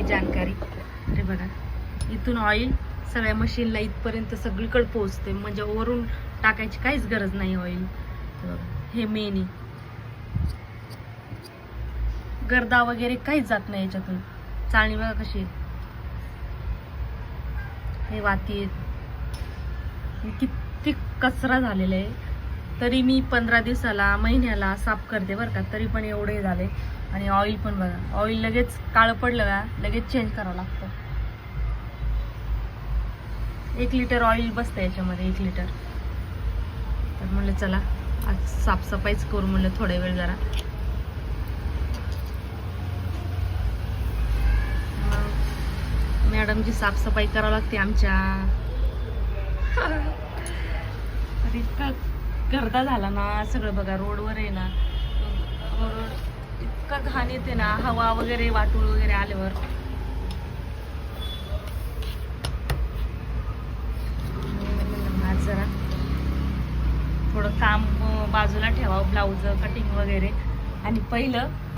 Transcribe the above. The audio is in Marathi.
थोडी जानकारी. अरे बघा इथून ऑइल सगळ्या मशीनला इथपर्यंत सगळीकडे पोहोचते. म्हणजे वरून टाकायची काहीच गरज नाही ऑइल हे मेन आहे. गर्दा वगैरे काहीच जात नाही याच्यातून. चाळणी बघा कशी हे वाती आहेत. किती कचरा झालेला आहे. तरी मी पंधरा दिवसाला महिन्याला साफ करते बरं का. तरी पण एवढे झाले. आणि ऑइल पण बघा. ऑइल लगेच काळं पडलं का लगेच चेंज करावं लागतं. एक लिटर ऑइल बसतं याच्यामध्ये एक लिटर तर म्हणलं चला आज साफसफाईच करू म्हणलं थोड्या वेळ जरा. मॅडमची साफसफाई करावं लागते आमच्या. गर्दा झाला ना सगळं बघा रोडवर आहे ना रोड इतका घाण येते ना हवा वगैरे वाटूळ वगैरे आल्यावर. आज जरा थोडं काम बाजूला ठेवावं ब्लाऊज कटिंग वगैरे. आणि पहिलं